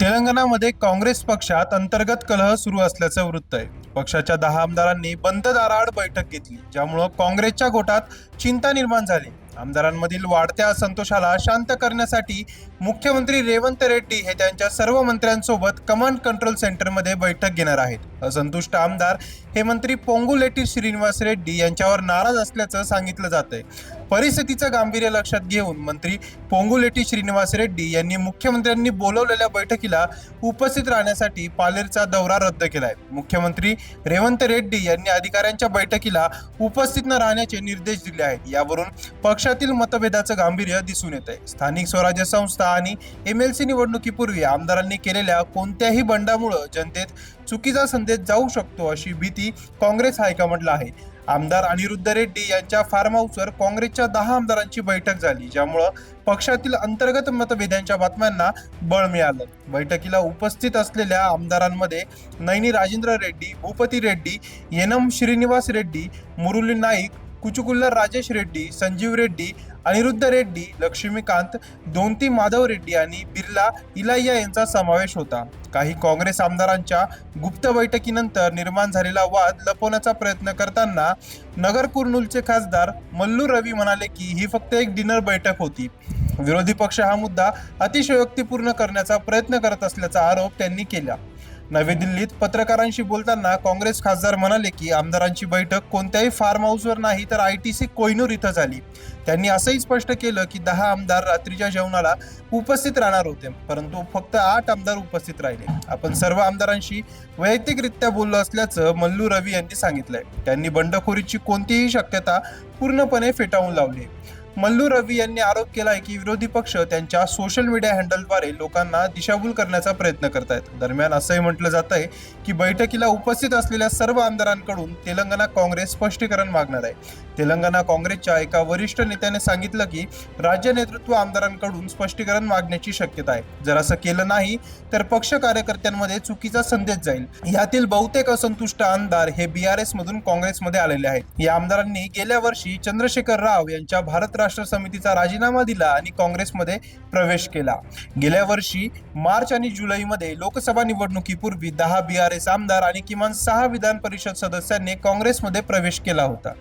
तेलंगणामध्ये काँग्रेस पक्षात अंतर्गत कलह सुरू असल्याचं वृत्त आहे. पक्षाच्या दहा आमदारांनी बंद दाराआड बैठक घेतली ज्यामुळं काँग्रेसच्या गोटात चिंता निर्माण झाली. आमदारांमधील वाढत्या असंतोषाला शांत करण्यासाठी मुख्यमंत्री रेवंत रेड्डी हे त्यांच्या सर्व मंत्र्यांसोबत कमांड कंट्रोल सेंटरमध्ये बैठक घेणार आहेत. असंतुष्ट आमदार हे मंत्री पोंगुलेटी श्रीनिवास रेड्डी यांच्यावर नाराज असल्याचं सांगितलं जात आहे परिस्थितीचं गांभीर्य लक्षात घेऊन मंत्री पोंगुलेटी श्रीनिवास रेड्डी यांनी मुख्यमंत्र्यांनी बोलवलेल्या बैठकीला उपस्थित राहण्यासाठी पालेरचा दौरा रद्द केलाय. मुख्यमंत्री रेवंत रेड्डी यांनी अधिकाऱ्यांच्या बैठकीला उपस्थित न राहण्याचे निर्देश दिले आहेत. यावरून पक्षातील मतभेदाचं गांभीर्य दिसून येत आहे स्थानिक स्वराज्य संस्था आणि एम एल सी निवडणुकीपूर्वी आमदारांनी केलेल्या कोणत्याही बंडामुळं जनतेत चुकीचा संदेश जाऊ शकतो अशी भीती काँग्रेस हायकमांडला आहे. आमदार अनिरुद्ध रेड्डी यांच्या फार्म हाऊसवर काँग्रेसच्या दहा आमदारांची बैठक झाली ज्यामुळं पक्षातील अंतर्गत मतभेदांच्या बातम्यांना बळ मिळालं. बैठकीला उपस्थित असलेल्या आमदारांमध्ये नैनी राजेंद्र रेड्डी भूपती रेड्डी येनम श्रीनिवास रेड्डी मुरुली नाईक कुचुकुल्लर राजेश रेड्डी संजीव रेड्डी अनिरुद्ध रेड्डी लक्ष्मीकांत दोनती माधव रेड्डी आणि बिर्ला इलाइया यांचा समावेश होता. काही काँग्रेस आमदारांच्या गुप्त बैठकीनंतर निर्माण झालेला वाद लपवण्याचा प्रयत्न करताना नगर कुर्नूलचे खासदार मल्लू रवी म्हणाले की ही फक्त एक डिनर बैठक होती. विरोधी पक्ष हा मुद्दा अतिशयोक्तीपूर्ण करण्याचा प्रयत्न करत असल्याचा आरोप त्यांनी केला. नवी दिल्लीत पत्रकारांशी बोलताना काँग्रेस खासदार म्हणाले की आमदारांची बैठक कोणत्याही फार्म हाऊसवर नाही तर आय टी सी कोयनूर इथं झाली. त्यांनी असंही स्पष्ट केलं की दहा आमदार रात्रीच्या जेवणाला उपस्थित राहणार होते परंतु फक्त आठ आमदार उपस्थित राहिले. आपण सर्व आमदारांशी वैयक्तिकरित्या बोललो असल्याचं मल्लू रवी यांनी सांगितलंय. त्यांनी बंडखोरीची कोणतीही शक्यता पूर्णपणे फेटाळून लावली. मल्लू रवी यांनी आरोप केला आहे की विरोधी पक्ष त्यांच्या सोशल मीडिया हँडलद्वारे लोकांना दिशाभूल करण्याचा प्रयत्न करतायत. दरम्यान असंही म्हटलं जात आहे की बैठकीला उपस्थित असलेल्या सर्व आमदारांकडून तेलंगणा काँग्रेस स्पष्टीकरण मागणार आहे. तेलंगणा काँग्रेसच्या एका वरिष्ठ नेत्याने सांगितलं की राज्य नेतृत्व आमदारांकडून स्पष्टीकरण मागण्याची शक्यता आहे. जर असं केलं नाही तर पक्ष कार्यकर्त्यांमध्ये चुकीचा संदेश जाईल. यातील बहुतेक असंतुष्ट आमदार हे बी आर मधून काँग्रेसमध्ये आलेले आहेत. या आमदारांनी गेल्या वर्षी चंद्रशेखर राव यांच्या भारत राष्ट्र समितीचा राजीनामा दिला आणि काँग्रेसमध्ये प्रवेश केला. गेल्या वर्षी मार्च आणि जुलैमध्ये लोकसभा निवडणुकीपूर्वी दहा बी आर एस आमदार आणि किमान सहा विधान परिषद सदस्यांनी काँग्रेसमध्ये प्रवेश केला होता.